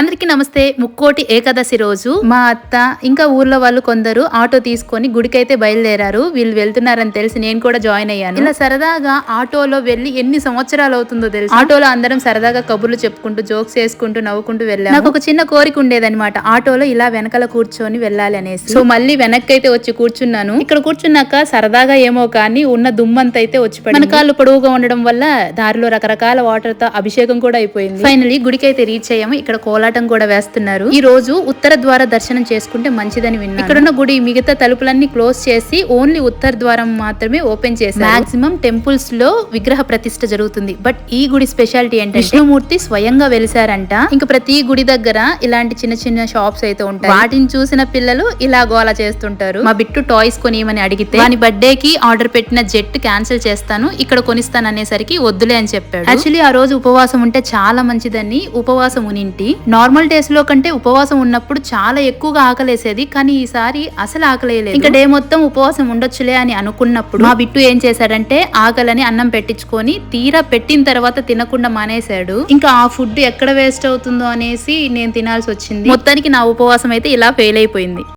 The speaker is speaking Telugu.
అందరికీ నమస్తే. ముక్కోటి ఏకాదశి రోజు మా అత్త ఇంకా ఊర్లో వాళ్ళు కొందరు ఆటో తీసుకొని గుడికైతే బయలుదేరారు. వీళ్ళు వెళ్తున్నారని తెలిసి నేను కూడా జాయిన్ అయ్యాను. ఇలా సరదాగా ఆటోలో వెళ్ళి ఎన్ని సంవత్సరాలు అవుతుందో తెలుసు? ఆటోలో అందరం సరదాగా కబుర్లు చెప్పుకుంటూ జోక్స్ చేసుకుంటూ నవ్వుకుంటూ వెళ్ళాము. నాకు ఒక చిన్న కోరిక ఉండేదన్నమాట. ఆటోలో ఇలా వెనకాల కూర్చొని వెళ్ళాలి అనేసి సో మళ్ళీ వెనక్కి అయితే వచ్చి కూర్చున్నాను. ఇక్కడ కూర్చున్నాక సరదాగా ఏమో కానీ ఉన్న దుమ్మంత అయితే వచ్చి మన కాళ్ళు పొడవుగా ఉండడం వల్ల దారిలో రకరకాల వాటర్తో అభిషేకం కూడా అయిపోయింది. ఫైనలీ గుడికి అయితే రీచ్ అయ్యాము. ఇక్కడ కోలాటం కూడా వేస్తున్నారు. ఈ రోజు ఉత్తర ద్వార దర్శనం చేసుకుంటే మంచిదని విన్నాను. ఇక్కడున్న గుడి మిగతా తలుపులన్నీ క్లోజ్ చేసి ఓన్లీ ఉత్తర ద్వారం మాత్రమే ఓపెన్ చేశారు. మాక్సిమం టెంపుల్స్లో విగ్రహ ప్రతిష్ఠ జరుగుతుంది. బట్ ఈ గుడి స్పెషాలిటీ ఏంటంటే విష్ణుమూర్తి స్వయంగా వెలిసారంట ఇంకా ప్రతి గుడి దగ్గర ఇలాంటి చిన్న చిన్న షాప్స్ అయితే ఉంటాయి. వాటిని చూసిన పిల్లలు ఇలా గోల చేస్తుంటారు. మా బిట్టు టాయ్స్ కొనియమని అడిగితే దాని బర్త్డే కి ఆర్డర్ పెట్టిన జెట్ క్యాన్సిల్ చేస్తాను. ఇక్కడ కొనిస్తాను అనేసరికి వద్దులే అని చెప్పాడు. యాక్చువల్లీ ఆ రోజు ఉపవాసం ఉంటే చాలా మంచిదని ఉపవాసం ఉనింటి. నార్మల్ డేస్లో కంటే ఉపవాసం ఉన్నప్పుడు చాలా ఎక్కువగా ఆకలేసేది కానీ ఈసారి అసలు ఆకలేయలేదు. ఇంకా డే మొత్తం ఉపవాసం ఉండొచ్చులే అని అనుకున్నప్పుడు మా బిట్టు ఏం చేశాడంటే ఆకలని అన్నం పెట్టించుకొని తీరా పెట్టిన తర్వాత తినకుండా మానేశాడు. ఇంకా ఆ ఫుడ్ ఎక్కడ వేస్ట్ అవుతుందో అనేసి నేను తినాల్సి వచ్చింది. మొత్తానికి నా ఉపవాసం అయితే ఇలా ఫెయిల్ అయిపోయింది.